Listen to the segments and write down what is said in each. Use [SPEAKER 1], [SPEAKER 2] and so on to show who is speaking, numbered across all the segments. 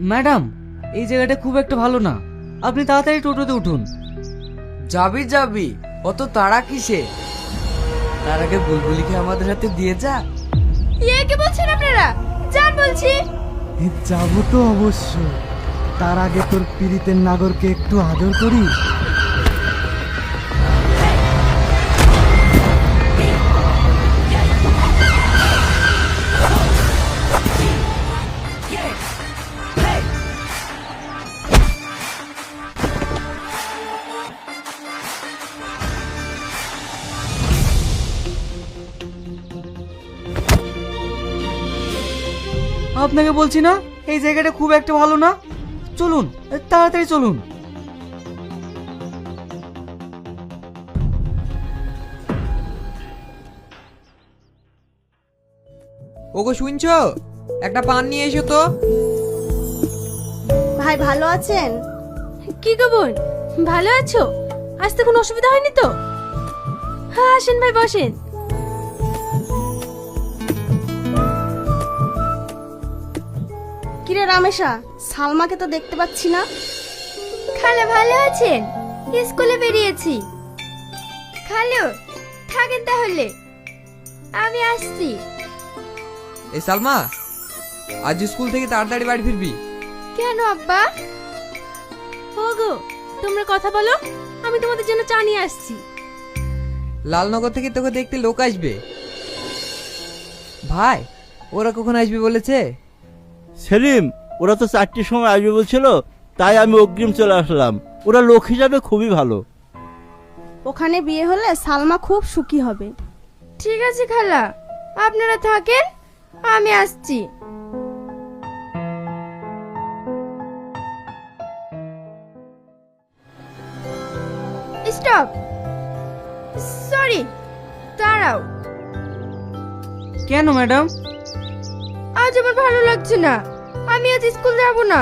[SPEAKER 1] Madam এই জায়গাটা খুব একটা ভালো না। আপনি তাড়াতাড়ি টোটোতে উঠুন।
[SPEAKER 2] যাবি যাবি। অত তাড়া কিসে? তার আগে বুলবুলিকে আমাদের হাতে দিয়ে যা।
[SPEAKER 3] ইয়ে কি বলছেন আপনারা? যান বলছি।
[SPEAKER 4] যাব তো অবশ্য। তার আগে তোর পীড়িতের নাগরকে একটু আদর করি
[SPEAKER 1] আপনাকে বলছি না এই জায়গাটা খুব একটা ভালো না। চলুন তাড়াতাড়ি চলুন।
[SPEAKER 2] ওগো শুনছো? একটা পান নিয়ে এসো তো।
[SPEAKER 3] ভাই ভালো আছেন? কি গো বোন ভালো আছো? আসতে কোনো অসুবিধা হয়নি তো? হ্যাঁ আসেন ভাই বসেন।
[SPEAKER 5] কিরে রামেশা? সালমাকে তো দেখতে পাচ্ছি না।
[SPEAKER 3] খালা ভালো আছেন? স্কুলে বেরিয়েছি। খালো থাকেন তাহলে। আমি আসছি।
[SPEAKER 2] এই সালমা আজ স্কুল থেকে তাড়াতাড়ি বাড়ি ফিরবি।
[SPEAKER 3] কেন আব্বা? ওগো তোমরা কথা বলো আমি তোমাদের জন্য চা নিয়ে আসছি।
[SPEAKER 2] লালনগর থেকে তোকে দেখতে লোক আসবে। ভাই ওরা কখন আসবে বলেছে?
[SPEAKER 6] সেলিম ওরা তো চারটির সময় আসবে বলছিল তাই আমি অগ্রিম চলে আসলাম। ওরা লোক হিসাবে খুবই ভালো।
[SPEAKER 5] ওখানে বিয়ে হলে সালমা খুব সুখী হবে।
[SPEAKER 3] ঠিক আছে খালা আপনারা থাকেন আমি আসছি। স্টপ। সরি দাঁড়াও।
[SPEAKER 1] কেন ম্যাডাম?
[SPEAKER 3] আজ আমার ভালো লাগছে না। আমি আজ স্কুল যাব না।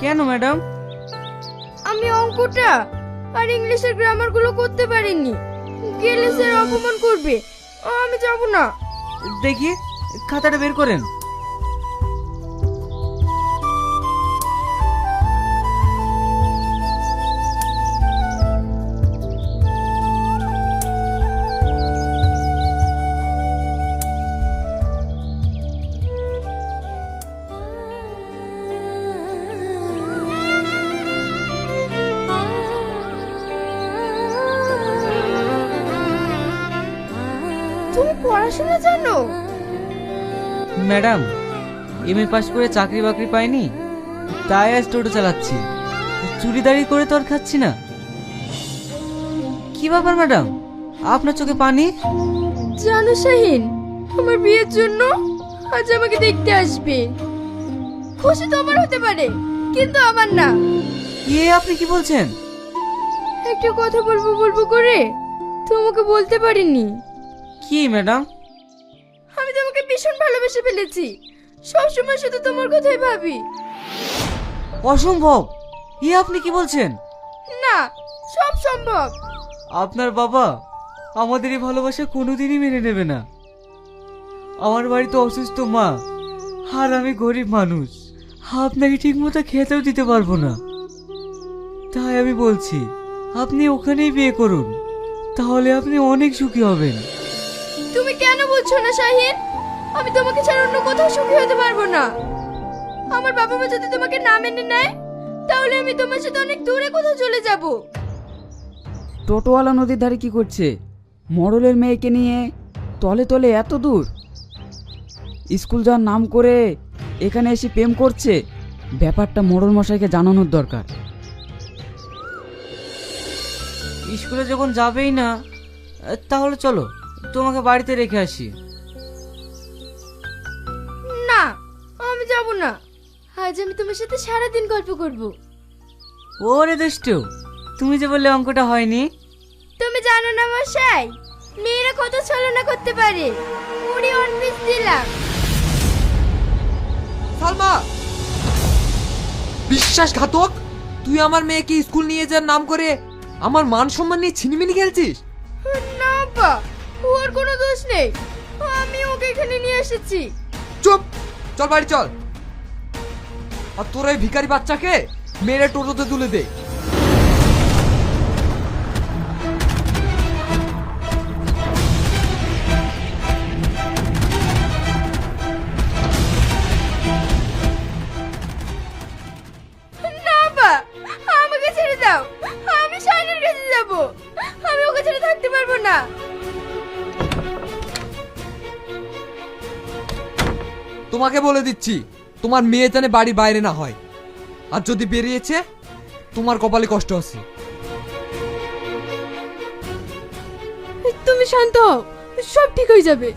[SPEAKER 1] কেন ম্যাডাম?
[SPEAKER 3] আমি অঙ্কটা আর ইংলিশের গ্রামারগুলো করতে পারিনি। গেলে স্যার অপমান করবে। আমি যাব না।
[SPEAKER 1] দেখি খাতাটা বের করেন।
[SPEAKER 3] পড়াশোনা জানো?
[SPEAKER 1] ম্যাডাম এম এ পাস করে চাকরি বাকরি পাইনি তাই আজ টোটো চালাচ্ছি। চুরিদারি করে তো আর খাচ্ছি না। কি ব্যাপার ম্যাডাম? আপনার চোখে পানি?
[SPEAKER 3] জানো শাহিন আমার বিয়ের জন্য আজ আমাকে দেখতে আসবে। খুশি তো আমার হতে পারে কিন্তু আমার না।
[SPEAKER 1] ইয়ে আপনি কি বলছেন?
[SPEAKER 3] একটা কথা বলব বলব করে তোমাকে বলতে পারিনি।
[SPEAKER 1] কি ম্যাডাম?
[SPEAKER 3] ভীষণ ভালোবেসে ফেলেছি। সবসময় শুধু তোমার কথাই ভাবি।
[SPEAKER 1] অসম্ভব! ইয়ে আপনি কি বলছেন?
[SPEAKER 3] না সব সম্ভব।
[SPEAKER 1] আপনার বাবা আমাদের এই ভালোবাসা কোনোদিনই মেনে নেবে না। আমার বাড়িতে অসুস্থ মা আর আমি গরিব মানুষ। আপনাকে ঠিক মতো খেতেও দিতে পারব না। তাই আমি বলছি আপনি ওখানেই বিয়ে করুন। তাহলে আপনি অনেক সুখী হবেন।
[SPEAKER 3] তুমি কেন বলছো না শাহিন? আমি তোমাকে ছাড়া অন্য কোথাও সুখী হতে পারব না। আমার বাবা মা যদি তোমাকে না মেনে নেয় তাহলে আমি তোমার সাথে অনেক দূরে কোথাও চলে যাব।
[SPEAKER 7] টোটোওয়ালা নদীর ধারে কি করছে? মডলের মেয়েকে নিয়ে তলে তলে এত দূর? স্কুল যাওয়ার নাম করে এখানে এসে প্রেম করছে? ব্যাপারটা মোড়ল মশাইকে জানানোর দরকার।
[SPEAKER 1] স্কুলে যখন যাবেই না তাহলে চলো তোমাকে বাড়িতে রেখে আসি।
[SPEAKER 3] না আজ আমি তোমার সাথে সারা দিন গল্প করব।
[SPEAKER 1] ওরে দুষ্টু তুমি যে বললে অঙ্কটা হয়নি?
[SPEAKER 3] তুমি জানো না মশাই মেয়েরা কত ছলনা করতে পারে। মুড়ি অন পিস দিলাম।
[SPEAKER 2] সালমা! বিশ্বাসঘাতক তুই আমার মেয়েকে স্কুল নিয়ে যাওয়ার নাম করে আমার মান সম্মান নিয়ে ছিনিমিনি খেলছিস?
[SPEAKER 3] না বাবা ওর কোনো দোষ নেই। আমি ওকে এখানে নিয়ে এসেছি।
[SPEAKER 2] চুপ! চল বাড়ি চল। আর তোরা এই ভিখারি বাচ্চাকে মেরে টোটোতে তুলে দে।
[SPEAKER 3] না বা আমাকে ছেড়ে দাও। আমি শাহিনের কাছে যাব। আমি ওকে ছেড়ে থাকতে পারব না।
[SPEAKER 2] তোমাকে বলে দিচ্ছি তোমার মেয়ে জানে বাড়ি বাইরে না হয়। আর যদি বেরিয়েছে, তোমার কপালে কষ্ট আছে।
[SPEAKER 3] তুমি শান্ত হও, সব ঠিক হয়ে যাবে।